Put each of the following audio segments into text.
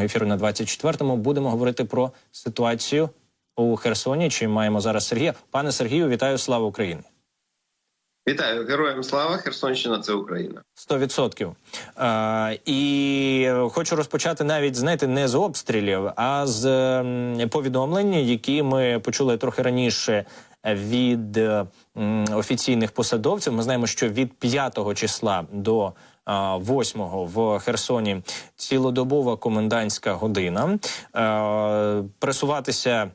ефіру на 24-му будемо говорити про ситуацію у Херсоні. Чи маємо зараз Сергія? Пане Сергію, вітаю! Слава Україні! Вітаю героям слава! Херсонщина це Україна. 100%. Е, і хочу розпочати навіть знаєте, не з обстрілів, а з повідомлень, які ми почули трохи раніше від е, офіційних посадовців. Ми знаємо, що від 5 числа до е, 8 в Херсоні цілодобова комендантська година. Е, Пресуватися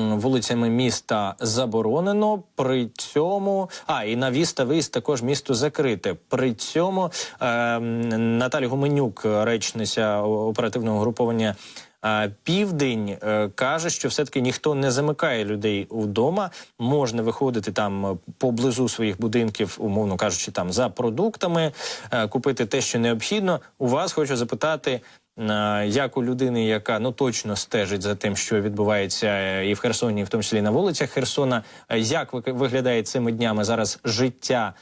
вулицями міста заборонено. При цьому а і на віста та виїзд також місто закрите. При цьому е, Наталі Гуменюк, речниця оперативного груповання. Південь е, каже, що все-таки ніхто не замикає людей вдома. Можна виходити там е, поблизу своїх будинків, умовно кажучи, там за продуктами, е, купити те, що необхідно. У вас хочу запитати, як у людини, яка ну точно стежить за тим, що відбувається і в Херсоні, і в тому числі на вулицях Херсона. Як ви- виглядає цими днями зараз життя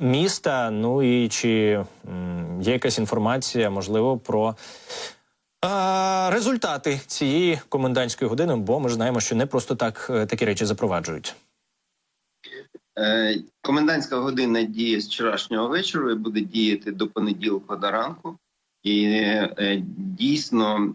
міста? Ну і чи є якась інформація, можливо, про е, результати цієї комендантської години? Бо ми ж знаємо, що не просто так е, такі речі запроваджують. Е, Комендантська година діє з вчорашнього вечора і буде діяти до понеділка до ранку. І е, дійсно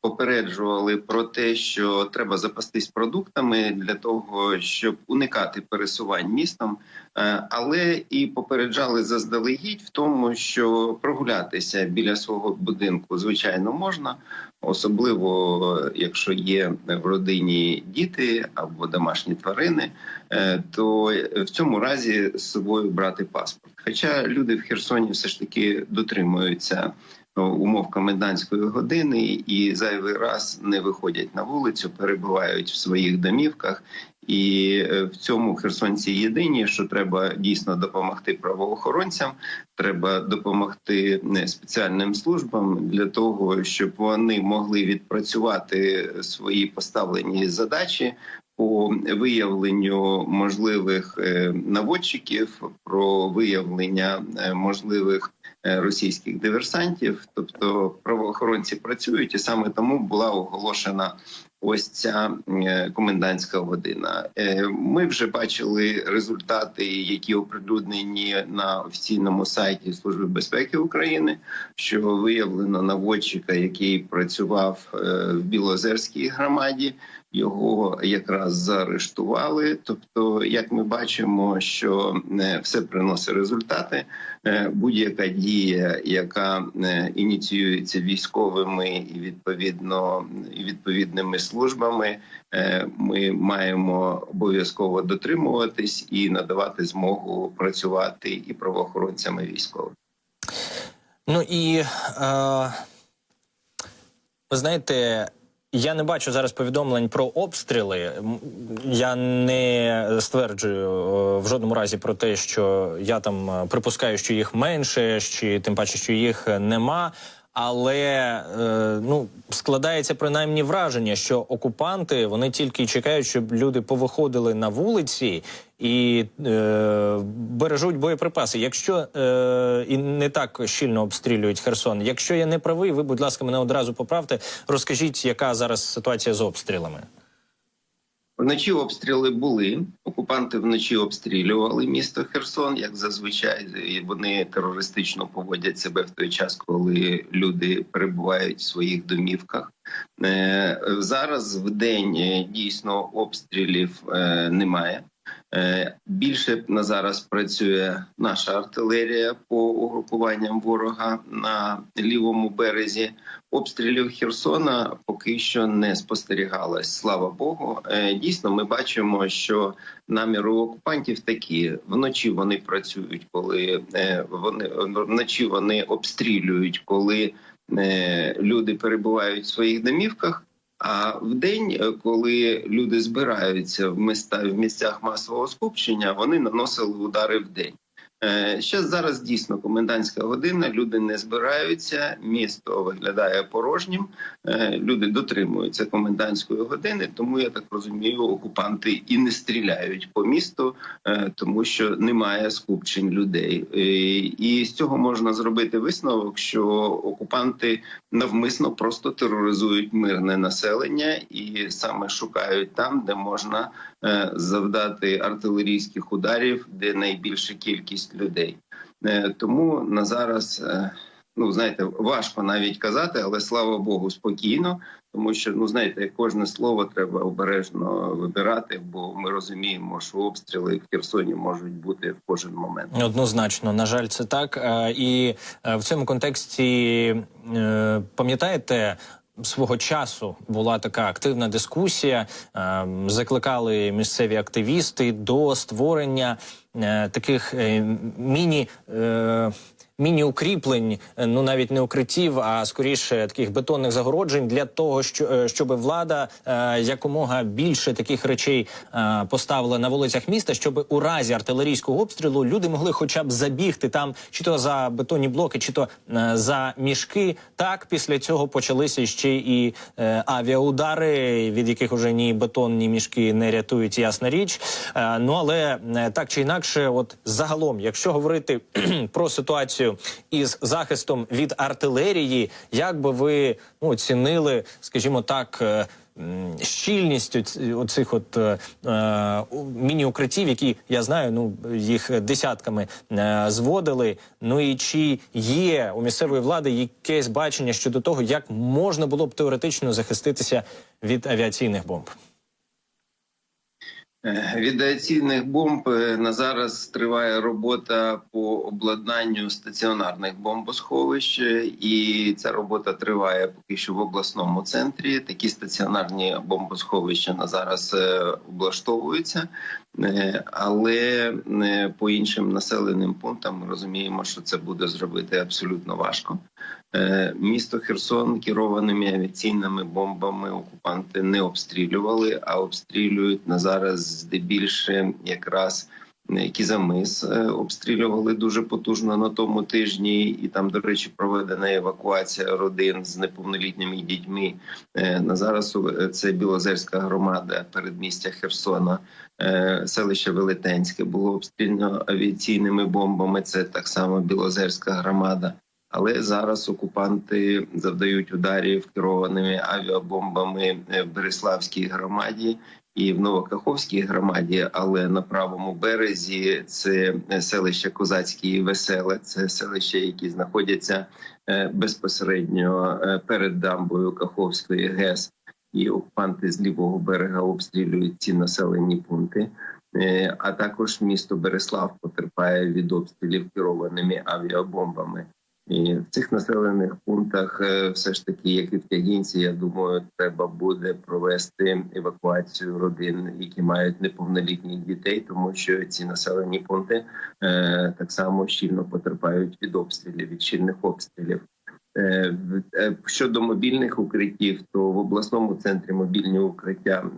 попереджували про те, що треба запастись продуктами для того, щоб уникати пересувань містом, Е, але і попереджали заздалегідь в тому, що прогулятися біля свого будинку звичайно можна, особливо якщо є в родині діти або домашні тварини, е, то в цьому разі з собою брати паспорт. Хоча люди в Херсоні все ж таки дотримуються умов комендантської години і зайвий раз не виходять на вулицю, перебувають в своїх домівках. І е, в цьому херсонці єдині, що треба дійсно допомогти правоохоронцям, треба допомогти е, спеціальним службам для того, щоб вони могли відпрацювати свої поставлені задачі по виявленню можливих е, наводчиків, про виявлення можливих російських диверсантів. Тобто правоохоронці працюють, і саме тому була оголошена. Ось ця е, комендантська година. Е, Ми вже бачили результати, які оприлюднені на офіційному сайті Служби безпеки України, що виявлено наводчика, який працював е, в Білозерській громаді. Його якраз заарештували. Тобто, як ми бачимо, що е, все приносить результати. Е, Будь-яка дія, яка е, ініціюється військовими і відповідно і відповідними службами, ми маємо обов'язково дотримуватись і надавати змогу працювати і правоохоронцями і військовим. Ну і е, ви знаєте, я не бачу зараз повідомлень про обстріли. Я не стверджую е, в жодному разі про те, що я там е, припускаю, що їх менше, чи тим паче, що їх е, нема. Але е, ну складається принаймні враження, що окупанти вони тільки чекають, щоб люди повиходили на вулиці і е, бережуть боєприпаси. Якщо е, і не так щільно обстрілюють Херсон. Якщо я не правий, ви, будь ласка, мене одразу поправте. Розкажіть, яка зараз ситуація з обстрілами? Вночі обстріли були. Окупанти вночі обстрілювали місто Херсон, як зазвичай вони терористично поводять себе в той час, коли люди перебувають в своїх домівках. Е, Зараз в день е, дійсно обстрілів е, немає. Е, Більше на зараз працює наша артилерія по угрупуванням ворога на лівому березі. Обстрілів Херсона поки що не спостерігалось. Слава Богу. Е, Дійсно, ми бачимо, що наміри окупантів такі: вночі вони працюють, коли е, вони вночі вони обстрілюють, коли люди перебувають в своїх домівках. А в день, е, коли люди збираються в міста в місцях масового скупчення, вони наносили удари в день. Е, Ще зараз дійсно комендантська година. Люди не збираються, місто виглядає порожнім. Е, Люди дотримуються комендантської години, тому я так розумію, окупанти і не стріляють по місту, е, тому що немає скупчень людей. І з цього можна зробити висновок, що окупанти навмисно просто тероризують мирне населення і саме шукають там, де можна завдати артилерійських ударів, де найбільша кількість людей. Е, Тому на зараз, е, ну знаєте, важко навіть казати, але слава Богу, спокійно, тому що ну знаєте, кожне слово треба обережно вибирати, бо ми розуміємо, що обстріли в Херсоні можуть бути в кожен момент. Однозначно, на жаль, це так. Е, І в цьому контексті пам'ятаєте. Свого часу була така активна дискусія. е, Закликали місцеві активісти до створення е, таких е, міні. Е, Міні-укріплень, е, ну навіть не укриттів, а скоріше таких бетонних загороджень для того, що щоб влада е, якомога більше таких речей е, поставила на вулицях міста, щоб у разі артилерійського обстрілу люди могли хоча б забігти там, чи то за бетонні блоки, чи то е, за мішки. Так після цього почалися ще і е, авіаудари, від яких уже ні бетон, ні мішки не рятують, ясна річ. Е, ну але е, так чи інакше, от загалом, якщо говорити про ситуацію із захистом від артилерії, як би ви ну, оцінили, скажімо так. е, Щільність оцих от е, е, міні-укриттів, які я знаю, ну їх десятками е, зводили. Ну і чи є у місцевої влади якесь бачення щодо того, як можна було б теоретично захиститися від авіаційних бомб? Е, бомб е, на зараз триває робота по обладнанню стаціонарних бомбосховищ, е, і ця робота триває поки що в обласному центрі. Такі стаціонарні бомбосховища на зараз облаштовуються, але по іншим населеним пунктам ми розуміємо, що це буде зробити абсолютно важко. Е, Місто Херсон керованими авіаційними бомбами окупанти не обстрілювали, а обстрілюють на зараз здебільше якраз е, Кізамис е, обстрілювали дуже потужно на тому тижні, і там, до речі, проведена евакуація родин з неповнолітніми дітьми. На зараз це Білозерська громада передмістя Херсона. Селище Велетенське було обстріляно авіаційними бомбами. Це так само Білозерська громада. Але зараз окупанти завдають ударів керованими авіабомбами е, в Береславській громаді і в Новокаховській громаді. Але на правому березі це селище Козацьке і Веселе, це селища, які знаходяться е, безпосередньо е, перед дамбою Каховської ГЕС. І окупанти з лівого берега обстрілюють ці населені пункти. А також місто Береслав потерпає від обстрілів керованими авіабомбами. І в цих населених пунктах, е, все ж таки, як і в Тягінці, я думаю, треба буде провести евакуацію родин, які мають неповнолітніх дітей, тому що ці населені пункти е, так само щільно потерпають від обстрілів, від щільних обстрілів. Е, е, Щодо мобільних укриттів, то в обласному центрі мобільні укриття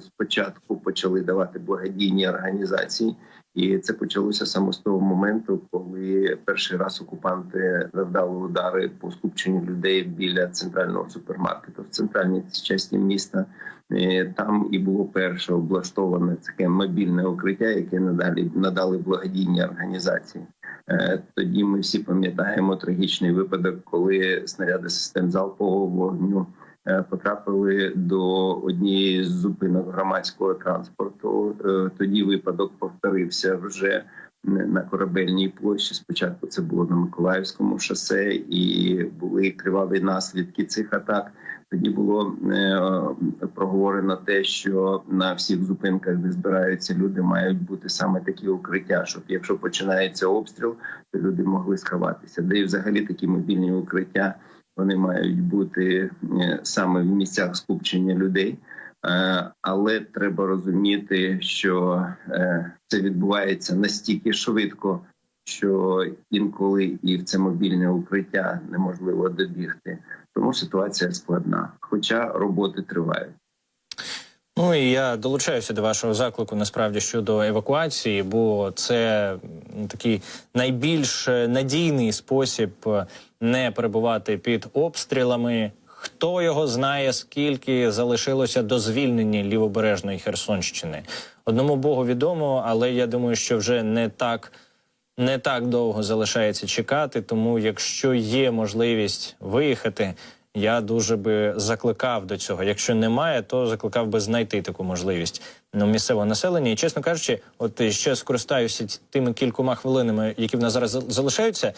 спочатку почали давати благодійні організації, і це почалося саме з того моменту, коли перший раз окупанти завдали удари по скупченню людей біля центрального супермаркету в центральній частині міста. Е, Там і було перше облаштоване таке мобільне укриття, яке надалі надали благодійні організації. Е, Тоді ми всі пам'ятаємо трагічний випадок, коли снаряди систем залпового вогню потрапили до однієї з зупинок громадського транспорту. Е, Тоді випадок повторився вже на корабельній площі. Спочатку це було на Миколаївському шосе, і були криваві наслідки цих атак. Тоді було е, проговорено те, що на всіх зупинках, де збираються люди, мають бути саме такі укриття, щоб якщо починається обстріл, то люди могли сховатися. Де і взагалі такі мобільні укриття вони мають бути е, саме в місцях скупчення людей. Е, Але треба розуміти, що е, це відбувається настільки швидко, що інколи і в це мобільне укриття неможливо добігти. Тому ситуація складна, хоча роботи тривають. Ну і я долучаюся до вашого заклику насправді щодо евакуації, бо це такий найбільш е, надійний спосіб е, не перебувати під обстрілами. Хто його знає, скільки залишилося до звільнення лівобережної Херсонщини? Одному Богу відомо, але я думаю, що вже не так не так довго залишається чекати. Тому, якщо є можливість виїхати, я дуже би закликав до цього. Якщо немає, то закликав би знайти таку можливість ну, місцевого населення. І чесно кажучи, от ще скористаюся тими кількома хвилинами, які в нас зараз залишаються.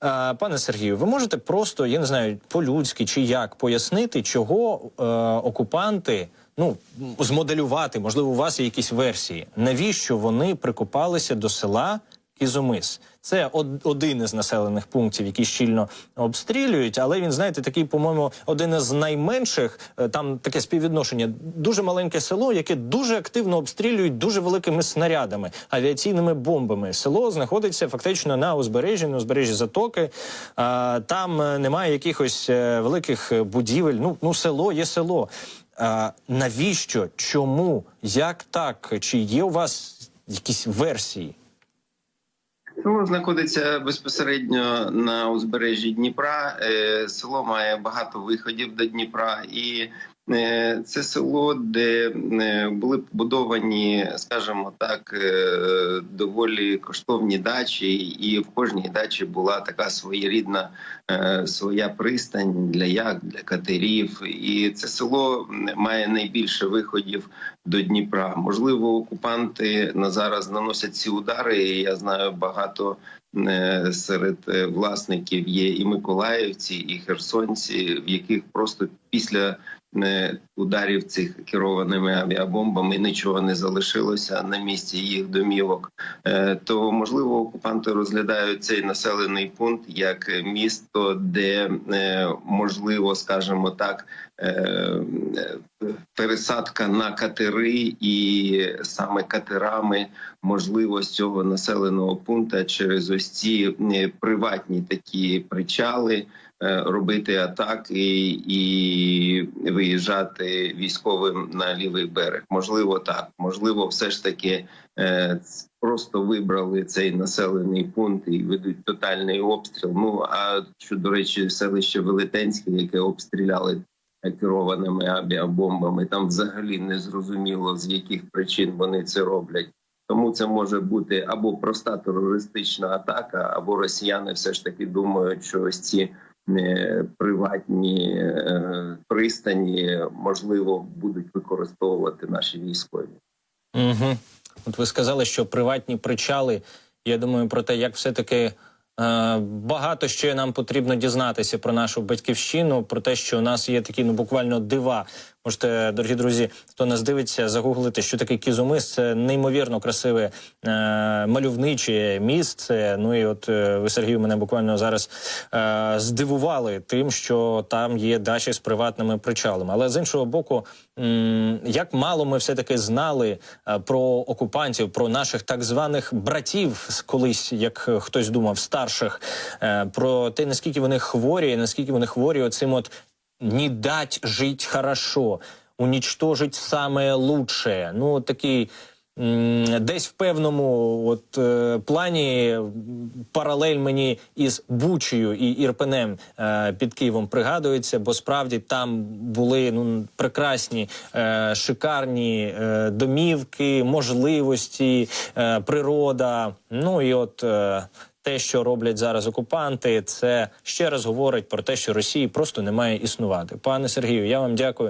А, пане Сергію, ви можете просто, я не знаю, по-людськи чи як пояснити, чого е, окупанти ну змоделювати, можливо, у вас є якісь версії, навіщо вони прикопалися до села Ізомис. Це од- один із населених пунктів, які щільно обстрілюють, але він, знаєте, такий, по-моєму, один із найменших. е, Там таке співвідношення. Дуже маленьке село, яке дуже активно обстрілюють дуже великими снарядами, авіаційними бомбами. Село знаходиться фактично на узбережжі, на узбережжі затоки. Там е, немає якихось е, великих будівель. Ну, ну село є село. Навіщо? Чому? Як так? Чи є у вас якісь версії? Село знаходиться безпосередньо на узбережжі Дніпра. Е, Село має багато виходів до Дніпра, і це село, де е, були побудовані, скажімо так, е, доволі коштовні дачі, і в кожній дачі була така своєрідна е, своя пристань для як для катерів. І це село має найбільше виходів до Дніпра. Можливо, окупанти на зараз наносять ці удари. і Я знаю багато е, серед е, власників є і миколаївці, і херсонці, в яких просто після е, ударів цих керованими авіабомбами нічого не залишилося на місці їх домівок. Е, То можливо окупанти розглядають цей населений пункт як місто, де е, можливо, скажімо так, е, пересадка на катери, і саме катерами можливо цього населеного пункту через ось ці приватні такі причали робити атаки і виїжджати військовим на лівий берег. Можливо, так можливо, все ж таки е, просто вибрали цей населений пункт і ведуть тотальний обстріл. Ну а що до речі, селище Велетенське, яке обстріляли керованими авіабомбами, там взагалі не зрозуміло з яких причин вони це роблять. Тому це може бути або проста терористична атака, або росіяни все ж таки думають, що ось ці е, приватні е, пристані можливо будуть використовувати наші військові. Угу. От ви сказали, що приватні причали. Я думаю про те, як все-таки е, багато що нам потрібно дізнатися про нашу батьківщину, про те, що у нас є такі ну буквально дива. Можете, дорогі друзі, хто нас дивиться, загуглити, що таке кізумис. Це неймовірно красиве е, мальовниче місце. Ну і от е, ви Сергію мене буквально зараз е, здивували тим, що там є дачі з приватними причалами. Але з іншого боку, м, як мало ми все таки знали е, про окупантів, про наших так званих братів, колись, як хтось думав, старших, е, про те, наскільки вони хворі, наскільки вони хворі оцим от не дать жить хорошо, уничтожить самое лучшее. Ну, такий десь в певному от, е, плані паралель мені із Бучею і Ірпенем е, під Києвом пригадується, бо справді там були ну, прекрасні, е, шикарні е, домівки, можливості, е, природа. Ну і от. Е, те, що роблять зараз окупанти, це ще раз говорить про те, що Росії просто не має існувати. Пане Сергію, я вам дякую